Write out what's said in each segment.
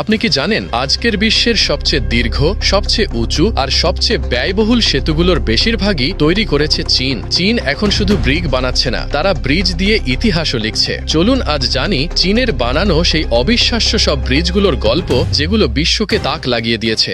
আপনি কি জানেন আজকের বিশ্বের সবচেয়ে দীর্ঘ, সবচেয়ে উঁচু আর সবচেয়ে ব্যয়বহুল সেতুগুলোর বেশিরভাগই তৈরি করেছে চীন। চীন এখন শুধু ব্রিগ বানাচ্ছে না, তারা ব্রিজ দিয়ে ইতিহাসও লিখছে। চলুন আজ জানি চীনের বানানো সেই অবিশ্বাস্য সব ব্রিজগুলোর গল্প যেগুলো বিশ্বকে তাক লাগিয়ে দিয়েছে।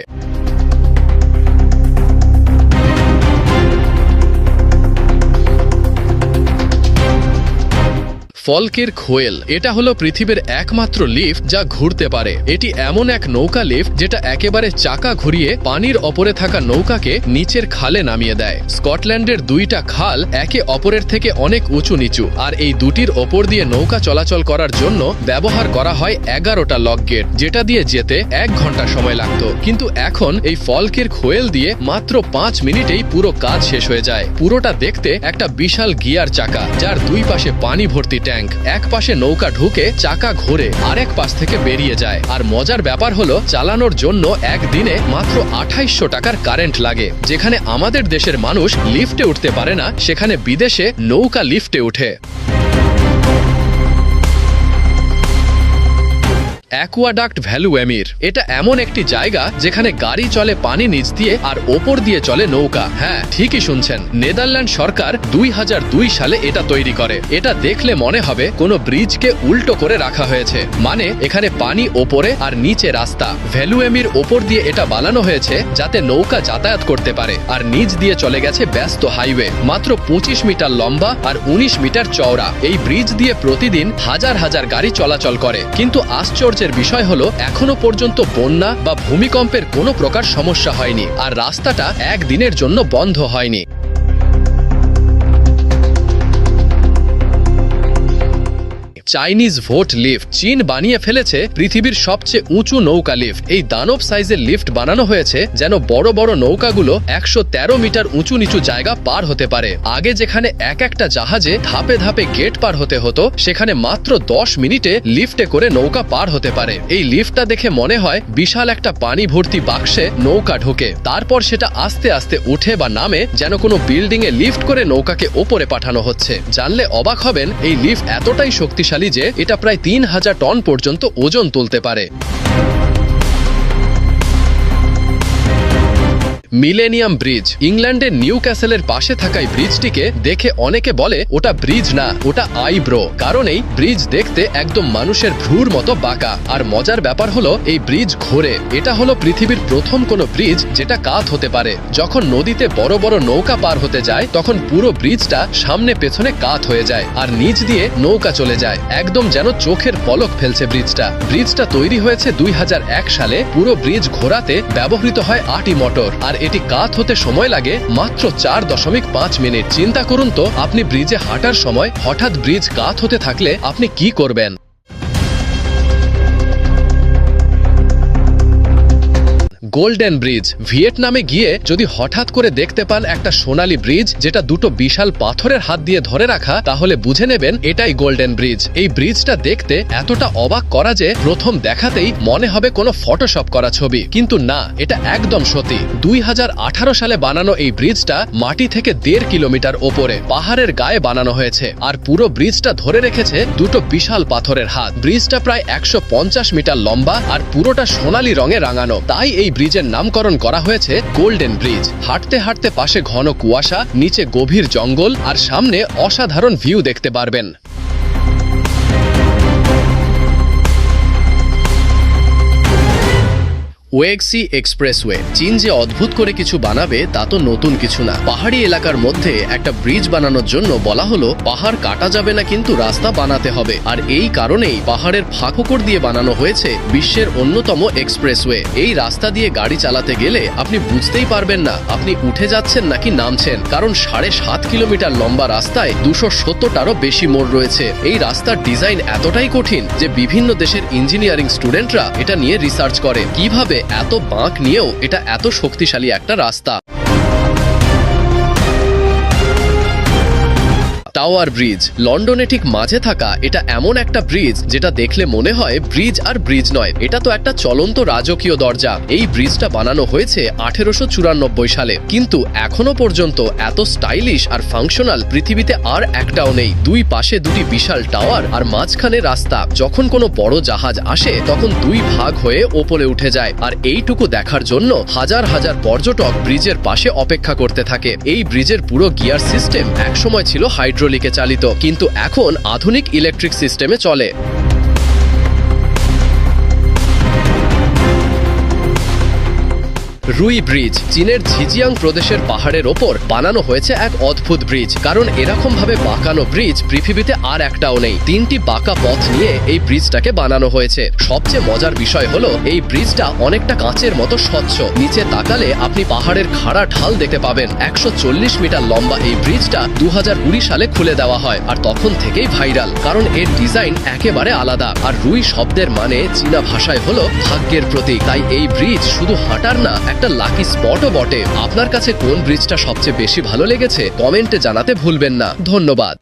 ফলকের খোয়েল। এটা হলো পৃথিবীর একমাত্র লিফট যা ঘুরতে পারে। এটি এমন এক নৌকা লিফট যেটা একেবারে চাকা ঘুরিয়ে পানির অপরে থাকা নৌকাকে নিচের খালে নামিয়ে দেয়। স্কটল্যান্ডের দুইটা খাল একে অপরের থেকে অনেক উঁচু নিচু, আর এই দুটির ওপর দিয়ে নৌকা চলাচল করার জন্য ব্যবহার করা হয় এগারোটা লক গেট, যেটা দিয়ে যেতে এক ঘণ্টা সময় লাগতো। কিন্তু এখন এই ফলকের খোয়েল দিয়ে মাত্র পাঁচ মিনিটেই পুরো কাজ শেষ হয়ে যায়। পুরোটা দেখতে একটা বিশাল গিয়ার চাকা, যার দুই পাশে পানি ভর্তি ট্যাঙ্ক। এক পাশে নৌকা ঢুকে চাকা ঘুরে আরেক পাশ থেকে বেরিয়ে যায়। আর মজার ব্যাপার হলো, চালানোর জন্য একদিনে মাত্র আঠাইশশো টাকার কারেন্ট লাগে। যেখানে আমাদের দেশের মানুষ লিফটে উঠতে পারে না, সেখানে বিদেশে নৌকা লিফটে উঠে অ্যাকুয়াডাক্ট ভ্যালু এমির এটা এমন একটি জায়গা যেখানে গাড়ি চলে পানি নিচ দিয়ে আর ওপর দিয়ে চলে নৌকা। হ্যাঁ ঠিকই শুনছেন। নেদারল্যান্ড সরকার দুই হাজার দুই সালে এটা তৈরি করে। এটা দেখলে মনে হবে কোনো ব্রিজকে উল্টো করে রাখা হয়েছে। মানে এখানে পানি ওপরে আর নিচে রাস্তা। ভ্যালু এমির ওপর দিয়ে এটা বানানো হয়েছে যাতে নৌকা যাতায়াত করতে পারে। আর নিচ দিয়ে চলে গেছে ব্যস্ত হাইওয়ে। মাত্র পঁচিশ মিটার লম্বা আর উনিশ মিটার চওড়া। এই ব্রিজ দিয়ে প্রতিদিন হাজার হাজার গাড়ি চলাচল করে। কিন্তু আশ্চর্যের বিষয় হলো, এখনও পর্যন্ত বন্যা বা ভূমিকম্পের কোনো প্রকার সমস্যা হয়নি, আর রাস্তাটা একদিনের জন্য বন্ধ হয়নি। চাইনিজ ভোট লিফট চীন বানিয়ে ফেলেছে পৃথিবীর সবচেয়ে উঁচু নৌকা লিফট। এই দানব সাইজের লিফট বানানো হয়েছে যেন বড় বড় নৌকাগুলো একশো তেরো মিটার উঁচু নিচু জায়গা পার হতে পারে। আগে যেখানে এক একটা জাহাজে ধাপে ধাপে গেট পার হতে হতো, সেখানে মাত্র দশ মিনিটে লিফটে করে নৌকা পার হতে পারে। এই লিফটটা দেখে মনে হয় বিশাল একটা পানি ভর্তি বাক্সে নৌকা ঢোকে। তারপর সেটা আস্তে আস্তে উঠে বা নামে যেন কোনো বিল্ডিং এ লিফট করে নৌকাকে ওপরে পাঠানো হচ্ছে। জানলে অবাক হবেন, এই লিফট এতটাই শক্তিশালী যে এটা প্রায় তিন হাজার টন পর্যন্ত ওজন তুলতে পারে। Millennium bridge. ইংল্যান্ডের নিউ ক্যাসেলের পাশে থাকা এই ব্রিজটিকে দেখে অনেকে বলে, ওটা ব্রিজ না, ওটা আইব্রো। কারণ এই ব্রিজ দেখতে একদম মানুষের ভ্রুর মতো বাঁকা। আর মজার ব্যাপার হলো, এই ব্রিজ ঘোরে। এটা হলো পৃথিবীর প্রথম কোনো ব্রিজ যেটা কাত হতে পারে। যখন নদীতে বড় বড় নৌকা পার হতে যায়, তখন পুরো ব্রিজটা সামনে পেছনে কাত হয়ে যায় আর নিচ দিয়ে নৌকা চলে যায়। একদম যেন চোখের পলক ফেলছে ব্রিজটা। ব্রিজটা তৈরি হয়েছে দুই হাজার এক সালে। পুরো ব্রিজ ঘোরাতে ব্যবহৃত হয় আটি মোটর। আর এটি কাত হতে সময় লাগে, মাত্র চার দশমিক পাঁচ মিনিট। চিন্তা করুন তো, আপনি ব্রিজে হাঁটার সময় হঠাৎ ব্রিজ কাত হতে থাকলে আপনি কি করবেন? Golden bridge. ভিয়েতনামে গিয়ে যদি হঠাৎ করে দেখতে পান একটা সোনালী ব্রিজ, যেটা দুটো বিশাল পাথরের হাত দিয়ে ধরে রাখা, তাহলে বুঝে নেবেন এটাই গোল্ডেন ব্রিজ। এই ব্রিজটা দেখতে এতটা অবাক করা যে প্রথম দেখাতেই মনে হবে কোনো ফটোশপ করা ছবি। কিন্তু না, এটা একদম সত্যি। দুই হাজার আঠারো সালে বানানো এই ব্রিজটা মাটি থেকে দেড় কিলোমিটার ওপরে, পাহাড়ের গায়ে বানানো হয়েছে। আর পুরো ব্রিজটা ধরে রেখেছে দুটো বিশাল পাথরের হাত। ব্রিজটা প্রায় একশো পঞ্চাশ মিটার লম্বা আর পুরোটা সোনালী রঙে রাঙানো। তাই এই ব্রিজের নামকরণ করা হয়েছে গোল্ডেন ব্রিজ। হাঁটতে হাঁটতে পাশে ঘন কুয়াশা, নিচে গভীর জঙ্গল আর সামনে অসাধারণ ভিউ দেখতে পারবেন। ওয়েক্সি এক্সপ্রেসওয়ে, চীন যে অদ্ভুত করে কিছু বানাবে, তা তো নতুন কিছু না। পাহাড়ি এলাকার মধ্যে একটা ব্রিজ বানানোর জন্য বলা হলো, পাহাড় কাটা যাবে না কিন্তু রাস্তা বানাতে হবে। আর এই কারণেই পাহাড়ের ফাঁককর দিয়ে বানানো হয়েছে বিশ্বের অন্যতম এক্সপ্রেসওয়ে। এই রাস্তা দিয়ে গাড়ি চালাতে গেলে আপনি বুঝতেই পারবেন না, আপনি উঠে যাচ্ছেন নাকি নামছেন। কারণ সাড়ে সাত কিলোমিটার লম্বা রাস্তায় দুশো সত্তরটারও বেশি মোড় রয়েছে। এই রাস্তার ডিজাইন এতটাই কঠিন যে বিভিন্ন দেশের ইঞ্জিনিয়ারিং স্টুডেন্টরা এটা নিয়ে রিসার্চ করে। কীভাবে এত বাঁক নিয়েও এটা এত শক্তিশালী একটা রাস্তা। Tower bridge. লন্ডনে ঠিক মাঝে থাকা এটা এমন একটা ব্রিজ যেটা দেখলে মনে হয় ব্রিজ আর ব্রিজ নয়। এটা তো একটা চলন্ত রাজকীয় দরজা। এই ব্রিজটা বানানো হয়েছে আঠেরোশো চুরানব্বই সালে। কিন্তু এখনও পর্যন্ত এত স্টাইলিশ আর ফাংশনাল পৃথিবীতে আর একটাও নেই। দুই পাশে দুটি বিশাল টাওয়ার আর মাঝখানে রাস্তা। যখন কোনো বড় জাহাজ আসে, তখন দুই ভাগ হয়ে ওপরে উঠে যায়। আর এইটুকু দেখার জন্য হাজার হাজার পর্যটক ব্রিজের পাশে অপেক্ষা করতে থাকে। এই ব্রিজের পুরো গিয়ার সিস্টেম একসময় ছিল হাইড্রোলিকে। চালিত কিন্তু এখন আধুনিক ইলেকট্রিক সিস্টেমে চলে। রুই ব্রিজ, চীনের ঝিজিয়াং প্রদেশের পাহাড়ের ওপর বানানো হয়েছে এক অদ্ভুত ব্রিজ। কারণ এরকম ভাবে বাঁকানো ব্রিজ পৃথিবীতে আর একটাও নেই। তিনটি বাঁকা পথ নিয়ে এই ব্রিজটাকে বানানো হয়েছে। সবচেয়ে মজার বিষয় হলো, এই ব্রিজটা অনেকটা কাঁচের মতো স্বচ্ছ। নিচে তাকালে আপনি পাহাড়ের খাড়া ঢাল দেখতে পাবেন। একশো চল্লিশ মিটার লম্বা এই ব্রিজটা দু হাজার কুড়ি সালে খুলে দেওয়া হয় আর তখন থেকেই ভাইরাল। কারণ এর ডিজাইন একেবারে আলাদা। আর রুই শব্দের মানে চীনা ভাষায় হলো ভাগ্যের প্রতীক। তাই এই ব্রিজ শুধু হাঁটার না একটা লাকি স্পটও বটে। আপনার কাছে কোন ব্রিজটা সবচেয়ে বেশি ভালো লেগেছে? কমেন্টে জানাতে ভুলবেন না। ধন্যবাদ।